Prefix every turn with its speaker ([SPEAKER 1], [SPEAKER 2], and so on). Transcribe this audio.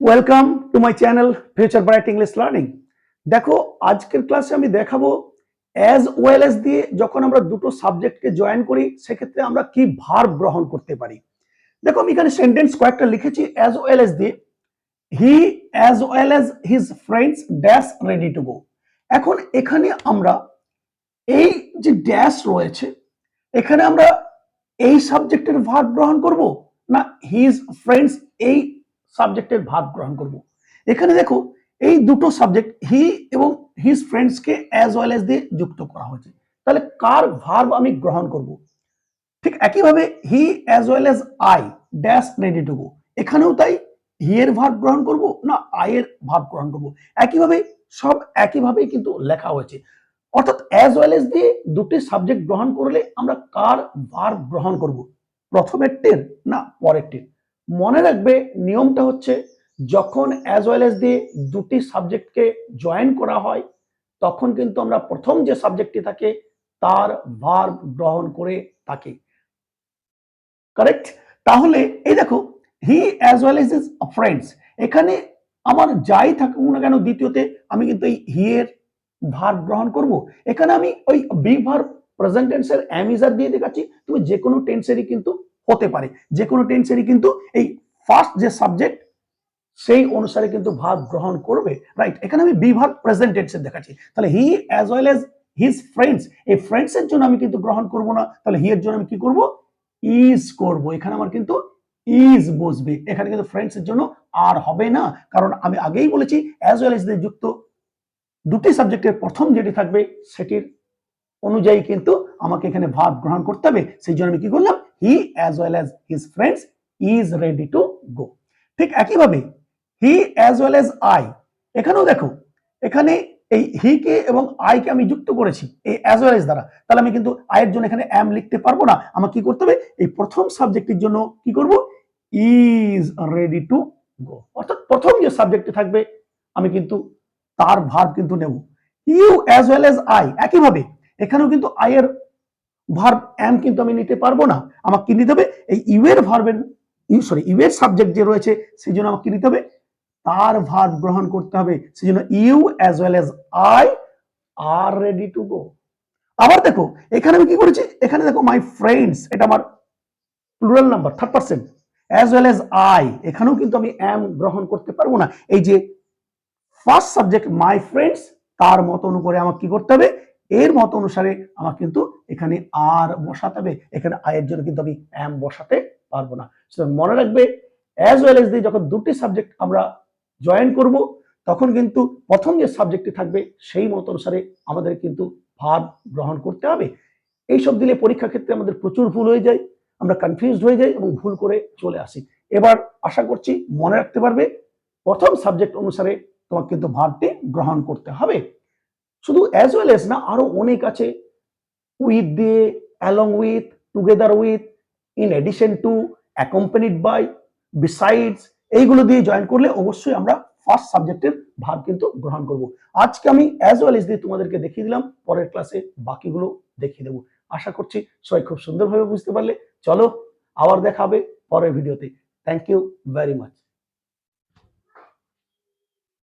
[SPEAKER 1] Welcome to my channel future bright English learning দেখো, আজকের ক্লাসে আমি দেখাবো অ্যাজ ওয়েল এস দিয়ে যখন আমরা দুটো সাবজেক্টকে জয়েন করি, সেক্ষেত্রে আমরা কি ভার গ্রহণ করতে পারি। দেখো, আমি এখানে সেন্টেন্স কয়েকটা লিখেছি অ্যাজ ওয়েল এস দিয়ে। He as well as his friends dash ready to go এখন এখানে আমরা এই যে ড্যাশ রয়েছে, এখানে আমরা এই সাবজেক্টের ভার গ্রহণ করব, না হিজ ফ্রেন্ডস এই সাবজেক্টের ভাগ গ্রহণ করব। এখানে দেখো, এই দুটো সাবজেক্ট হি এবং হিজ ফ্রেন্ডসকে অ্যাজ ওয়েল এজ দিয়ে যুক্ত করা হয়েছে। তাহলে কার ভার্ব আমি গ্রহণ করব? ঠিক একইভাবে he as well as I dash ready to go এখানেও তাই হি এর ভার্ব গ্রহণ করব না আই এর ভার্ব গ্রহণ করব। একইভাবে সব একইভাবেই কিন্তু লেখা হয়েছে। অর্থাৎ অ্যাজ ওয়েল এজ দিয়ে দুটি সাবজেক্ট গ্রহণ করলে আমরা কার ভার্ব গ্রহণ করব? প্রথমের টের না পরের টের মনে রাখবে, নিয়মটা হচ্ছে যখন অ্যাজ ওয়েল এস দিয়ে দুটি সাবজেক্টকে জয়েন করা হয়, তখন কিন্তু আমরা প্রথম যে সাবজেক্টটি থাকে, তার ভার্ব গ্রহণ করে থাকি। কারেক্ট তাহলে এই দেখো he as well as his friends এখানে আমার যাই থাকুক না কেন, দ্বিতীয়তে আমি কিন্তু এই হি এর ভার্ব গ্রহণ করব। এখানে আমি ওই বি ভার্ব প্রেজেন্ট টেন্সের অ্যামিজার দিয়ে দেখাচ্ছি। তুমি যে কোনো টেন্সেরই কিন্তু হতে পারে। যে কোনো টেন্সেরই কিন্তু এই ফার্স্ট যে সাবজেক্ট সেই অনুসারে কিন্তু ভাব গ্রহণ করবে। রাইট এখানে আমি বিভাগ প্রেজেন্ট টেন্সের দেখাচ্ছি। তাহলে he as well as his friends এই ফ্রেন্ডস এর জন্য আমি কিন্তু গ্রহণ করব না। তাহলে হি এর জন্য আমি কি করব? ইজ করব। এখানে আমার কিন্তু ইজ বসবে। এখানে কিন্তু ফ্রেন্ডস এর জন্য আর হবে না। কারণ আমি আগেই বলেছি অ্যাজ ওয়েল এজ দিয়ে যুক্ত দুটি সাবজেক্টের প্রথম যেটি থাকবে, সেটির অনুযায়ী কিন্তু আমাকে এখানে ভাব গ্রহণ করতে হবে। সেই জন্য আমি কি করলাম? He as well as his friends is ready to go ঠিক একইভাবে he as well as I এখানেও দেখো, এখানে এই হি কে এবং আই কে আমি যুক্ত করেছি, এই অ্যাজ ওয়েল এজ দ্বারা। তাহলে আমি কিন্তু আয়ের জন্য এখানে অ্যাম লিখতে পারব না। আমার কি করতে হবে? এই প্রথম সাবজেক্টের জন্য কি করব? ইজ রেডি টু গো অর্থাৎ প্রথম যে সাবজেক্টে থাকবে, আমি কিন্তু তার ভার কিন্তু নেব। You as well as I একইভাবে, এখানেও কিন্তু আয়ের ভার্ব এম কিন্তু আমি নিতে পারব না। আমাকে কি নিতে হবে? এই ইউ এর ভার্বের ইউ সরি ইউ এর সাবজেক্ট যে রয়েছে, সেই জন্য আমাকে নিতে হবে? তার ভার্ব গ্রহণ করতে হবে। সেই জন্য you as well as I are ready to go আবার দেখো, এখানে আমি কি করেছি? এখানে দেখো মাই ফ্রেন্ডস এটা আমার plural number third person as well as I এখানেও কিন্তু আমি এম গ্রহণ করতে পারব না। এই যে ফার্স্ট সাবজেক্ট মাই ফ্রেন্ডস তার মত অনুসারে আমাকে কি করতে হবে? এর মত অনুসারে আমার কিন্তু এখানে আর বসাতে হবে। এখানে আয়ের জন্য কিন্তু আমি এম বসাতে পারব না। সুতরাং মনে রাখবে অ্যাজ ওয়েল এজ দিয়ে যখন দুটি সাবজেক্ট আমরা জয়েন করব, তখন কিন্তু প্রথম যে সাবজেক্টটি থাকবে, সেই মত অনুসারে আমাদের কিন্তু ভাব গ্রহণ করতে হবে। এইসব দিলে পরীক্ষা ক্ষেত্রে আমাদের প্রচুর ভুল হয়ে যায়, আমরা কনফিউজড হয়ে যাই এবং ভুল করে চলে আসি। এবার আশা করছি মনে রাখতে পারবে, প্রথম সাবজেক্ট অনুসারে তোমাকে কিন্তু ভাবটি গ্রহণ করতে হবে। শুধু অ্যাজ ওয়েল এস না, আরও অনেক আছে। উইথ দিয়ে along with together with in addition to accompanied by besides এইগুলো দিয়ে জয়েন করলে অবশ্যই আমরা ফার্স্ট সাবজেক্টের ভাব কিন্তু গ্রহণ করব। আজকে আমি অ্যাজ ওয়েল এস দিয়ে তোমাদেরকে দেখিয়ে দিলাম, পরের ক্লাসে বাকিগুলো দেখিয়ে দেবো। আশা করছি সবাই খুব সুন্দরভাবে বুঝতে পারলে। চলো, আবার দেখাবে পরের ভিডিওতে থ্যাংক ইউ ভেরি মাচ